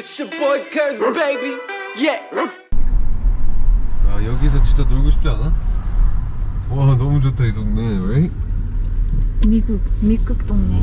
It's your boy Kurz, baby. Yeah. 아 여기서 진짜 놀고 싶지 않아? 와 너무 좋다 이 동네 왜? 미국 미국 동네.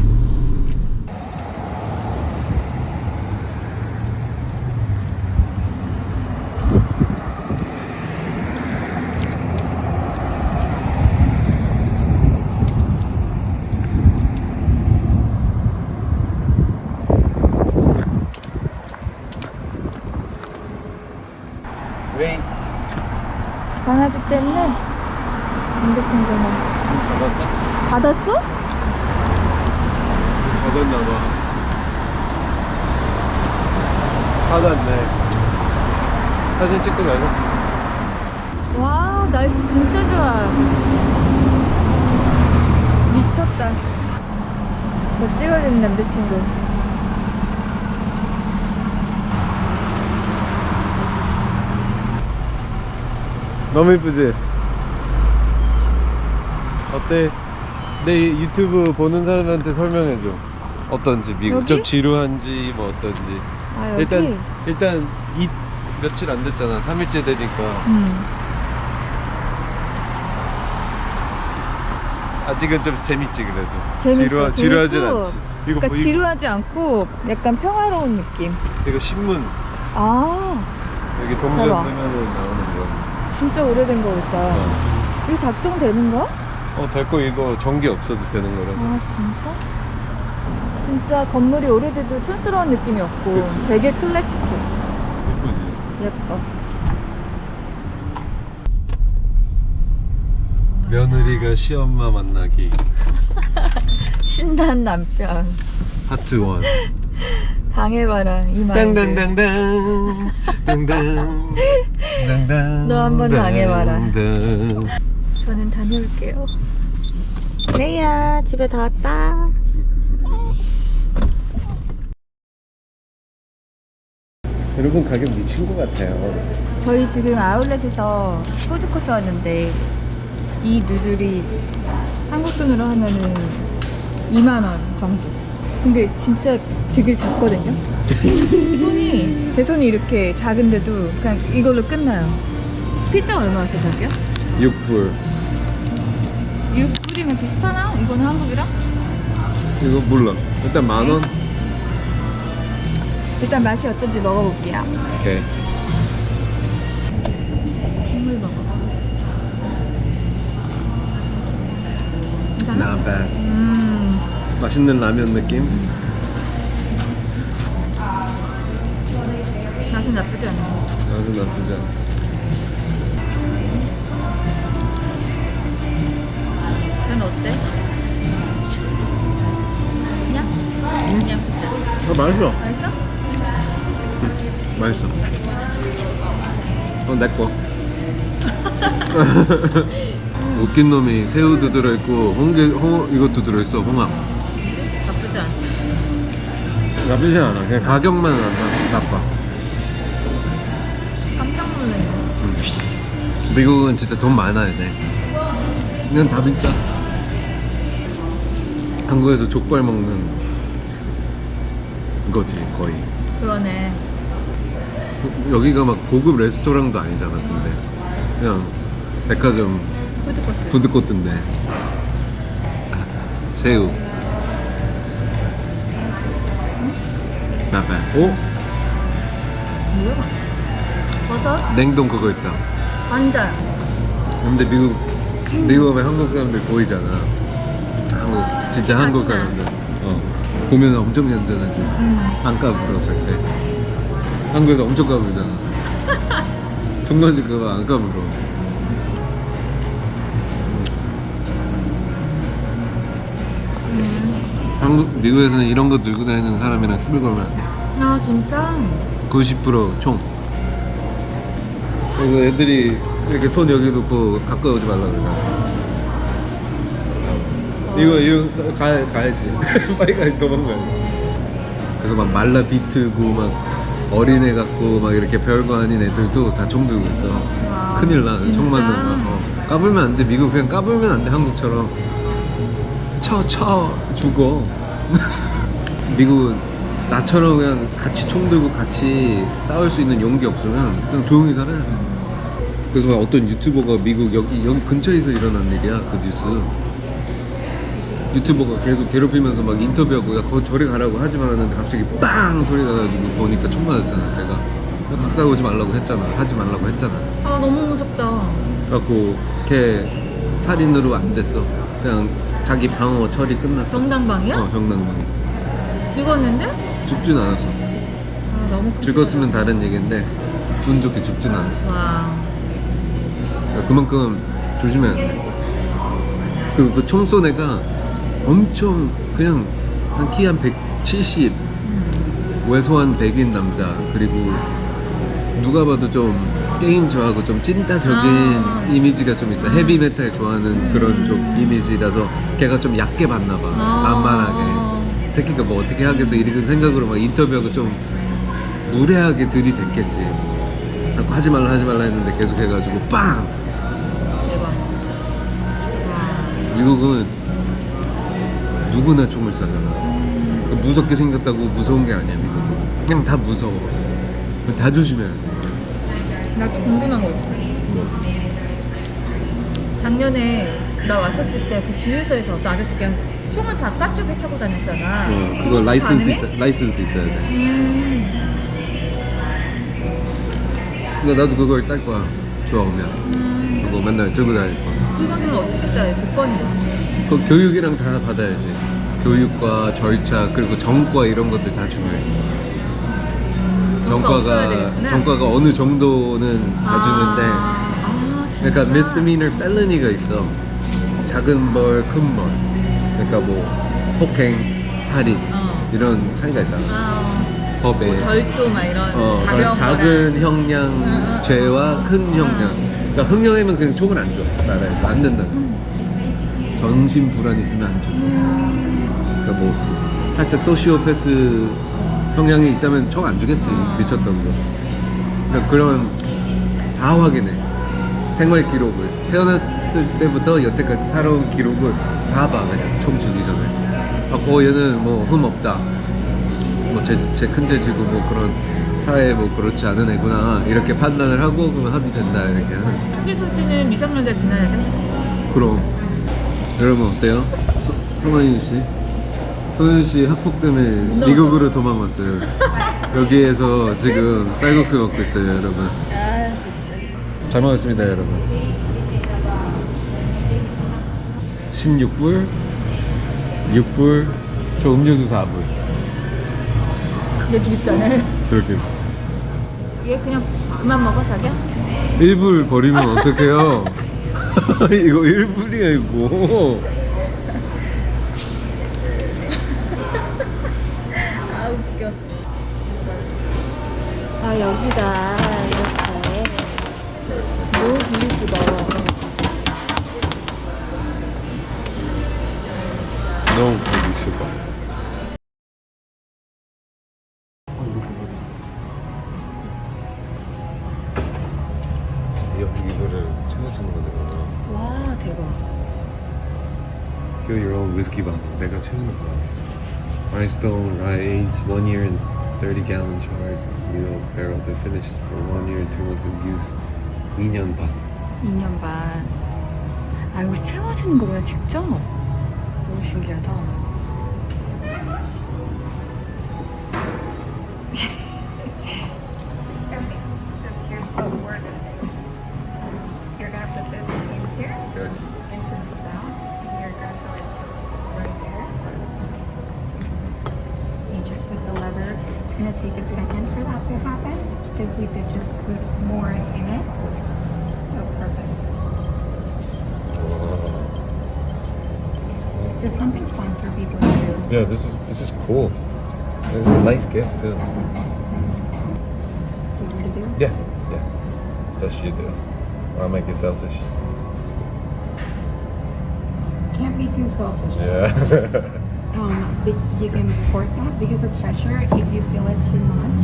왜? 강아지 때문에 남자친구는 닫았나? 받았어? 닫았나봐 닫았네 사진 찍고 가자 와 날씨 진짜 좋아. 미쳤다. 더 찍어주는 남자친구. 너무 이쁘지? 어때? 내 유튜브 보는 사람한테 설명해줘 어떤지 미국 여기? 좀 지루한지 뭐 어떤지 아 여기. 일단 일단 이 며칠 안 됐잖아 3일째 되니까 음. 아직은 좀 재밌지 그래도 재밌어. 지루하, 지루하진 재밌고, 않지 이거 그러니까 뭐, 지루하지 않고 약간 평화로운 느낌. 이거, 신문 아 여기 동전 대박. 넣으면 나오는 거 진짜 오래된 거 같다. 어. 이거 작동되는 거야? 어, 될거 이거 전기 없어도 되는 거라서 아 진짜? 진짜 건물이 오래돼도 촌스러운 느낌이 없고 그치. 되게 클래식해. 이쁘지 예뻐. 며느리가 시엄마 만나기 신난 남편. 하트 원 당해봐라 이 마인드. 땅땅땅땅 땅땅 땅땅 너 한번 당해봐라. 저는 다녀올게요. 레이야 집에 다 왔다. 여러분 가격 미친 것 같아요 저희 지금 아울렛에서 푸드코트 왔는데 이 누들이 한국 돈으로 하면은 2만 원 정도. 근데 진짜 되게 작거든요. 손이 제 손이 이렇게 작은데도 그냥 이걸로 끝나요. 피자 얼마 하세요, 자기야? 6불 6불이면 비슷하나? 이거는 한국이랑? 이거 몰라 일단 만원 일단 맛이 어떤지 먹어볼게요. 오케이 국물 먹어. 괜찮아? Not bad 음, 맛있는 라면 느낌? 맛은 나쁘지 않네. 맛은 나쁘지 않아 넌 어때? 그냥? 그냥 피자. 아 맛있어 맛있어? 맛있어 어 내꺼 웃긴 놈이 새우도 들어있고 홍게 홍 이것도 들어있어 홍합. 나쁘지 않아 그냥 가격만 안 나- 나빠 깜짝 놀랐네. 음. 미국은 진짜 돈 많아야 돼 그냥 다 비싸 한국에서 족발 먹는 거지 거의 그러네. 여기가 막 고급 레스토랑도 아니잖아 근데 그냥 백화점 푸드코트. 푸드코트인데 아, 새우 나빠 오? 뭐야? 버섯? 냉동 그거 있다 완전. 근데 미국 미국 가면 한국 사람들 보이잖아 한국 진짜 한국 진짜. 사람들 어 보면 엄청 얌전하지 음. 안 까불어 절대 한국에서 엄청 까불잖아 정말지 그거 안 까불어 한국 미국에서는 이런 거 들고 다니는 사람이랑 시비 걸면 안 돼. 아, 진짜? 90%총. 그래서 애들이 이렇게 손 여기 놓고 가까이 오지 말라 그러잖아. 이거 이거 가 가야지. 빨리 가야지 도망가야 그래서 막 말라 비트고 막 어린애 같고 막 이렇게 별거 아닌 애들도 다 총 들고 있어. 와, 큰일 나. 진짜? 총 맞는 거. 어. 까불면 안 돼. 미국 그냥 까불면 안 돼. 한국처럼. 쳐, 쳐. 죽어. 미국은 나처럼 그냥 같이 총 들고 같이 싸울 수 있는 용기 없으면 그냥 조용히 살아. 그래서 막 어떤 유튜버가 미국 여기 여기 근처에서 일어난 일이야 그 뉴스. 유튜버가 계속 괴롭히면서 막 인터뷰하고 야거 저리 가라고 하지만 하는데 갑자기 빵 소리가 나가지고 보니까 총 맞았잖아 내가 가까이 오지 말라고 했잖아 하지 말라고 했잖아 아 너무 무섭다. 그래갖고 걔 살인으로 안 됐어 그냥 자기 방어 처리 끝났어 정당방이야? 어 정당방이 죽었는데? 죽진 않았어 아 너무 끔찍하다. 죽었으면 다른 얘기인데 운 좋게 죽진 않았어 와. 그러니까 그만큼 조심해야 돼. 그, 그 애가 엄청 그냥 한 키 한 170, 왜소한 백인 남자, 그리고 누가 봐도 좀 게임 좋아하고 좀 찐따적인 아. 이미지가 좀 있어. 헤비메탈 좋아하는 그런 좀 이미지라서 걔가 좀 얕게 봤나 봐. 아. 만만하게. 새끼가 뭐 어떻게 하겠어 이런 생각으로 막 인터뷰하고 좀 무례하게 들이댔겠지. 자꾸 하지 말라 하지 말라 했는데 계속 해가지고 빵! 대박. 와. 미국은 누구나 총을 쏴잖아. 무섭게 생겼다고 무서운 게 아니야, 미국은. 그냥 다 무서워. 다 조심해야 돼. 나 또 궁금한 거 있어. 작년에 나 왔었을 때 그 주유소에서 어떤 아저씨 그냥 총을 바깥쪽에 차고 다녔잖아. 어, 그거 라이선스? 있어, 라이선스 있어야 돼. 음. 근데 나도 그걸 딸 거야. 좋아오면. 음. 그거 맨날 들고 다닐 거야. 그거는 어떻게 따요? 조건이 그 교육이랑 다 받아야지. 교육과 절차, 그리고 정과 이런 것들 다 중요해. 되겠구나. 정과가 어느 정도는 봐주는데, 아, 아 진짜? 그러니까 misdemeanor felony가 있어. 작은 벌, 큰 벌. 그러니까 뭐 폭행, 살인 어. 이런 차이가 있잖아. 아, 법에. 뭐 절도 막 이런 어, 가벼운 그런 작은. 형량 죄와 응. 큰 응. 형량. 그러니까 흥령이면 그냥 총을 안 줘. 나라에서 안 된다. 정신 불안 있으면 안 줘. 음. 그러니까 뭐 살짝 소시오패스 성향이 있다면 총안 주겠지 어. 미쳤던 거. 그러니까 그런 다 확인해. 생활 기록을 태어났을 때부터 여태까지 살아온 기록을 다 봐 그냥 총 주기 전에. 아, 어 얘는 뭐 흠 없다. 뭐제큰 죄지고 뭐 그런 사회 뭐 그렇지 않은 애구나 이렇게 판단을 하고 그러면 합의 된다 이렇게 하는. 흉기 소지는 미성년자 지나야 돼? 그럼 여러분 어때요? 소, 송하인 씨? 소연 씨 학폭 때문에 미국으로 도망왔어요. 여기에서 지금 쌀국수 먹고 있어요, 여러분. 아 진짜. 잘 먹었습니다, 여러분. 16불, 6불, 저 음료수 4불. 얘도 비싸네. 그렇게. 얘 그냥 그만 먹어 자기야? 1불 버리면 어떡해요? 이거 1불이야, 이거. 아 여기다 이렇게 노 분리수거. 너무 재밌어. 이거를 챙겨주는 거잖아. 와 대박. Fill your own whiskey bottle. 내가 채우는 거야. Rhinestone, rye aged, one year and 30 gallon charred meal barrel that finished for one year two months of use. 2년 반. 2년 반. 아 이거 채워주는 거보다 직접? 너무 신기하다. Just something fun for people to do. Yeah, this is this is cool. It's a nice gift too. You want to do? Yeah, yeah. It's best you do. I might get selfish. Can't be too selfish. Yeah. um, you can report that because of pressure. If you feel it too much,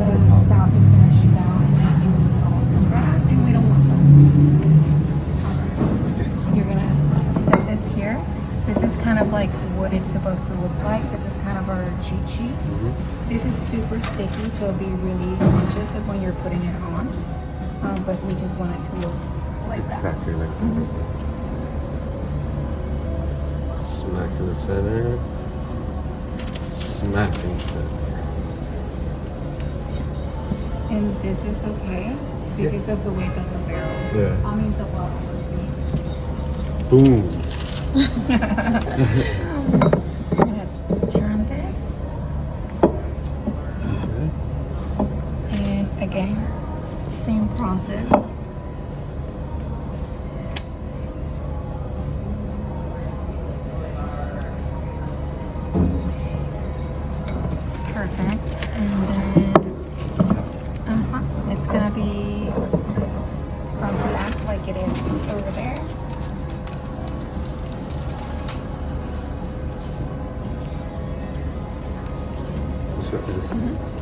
the spout is going to shoot out and then you lose all of the product, and we don't want that. Awesome. You're going to set this here. This is kind of like what it's supposed to look like. This is kind of is super sticky, So it'll be really conscious of when you're putting it on. Um, but we just want it to look like that. Exactly like that. Smack in the center. Smack in the center. And this is okay because of the way that the barrel, Yeah. I mean the bottle. Boom. again same process. Perfect. And then uh -huh, it's gonna be front to back like it is over there. Mm -hmm.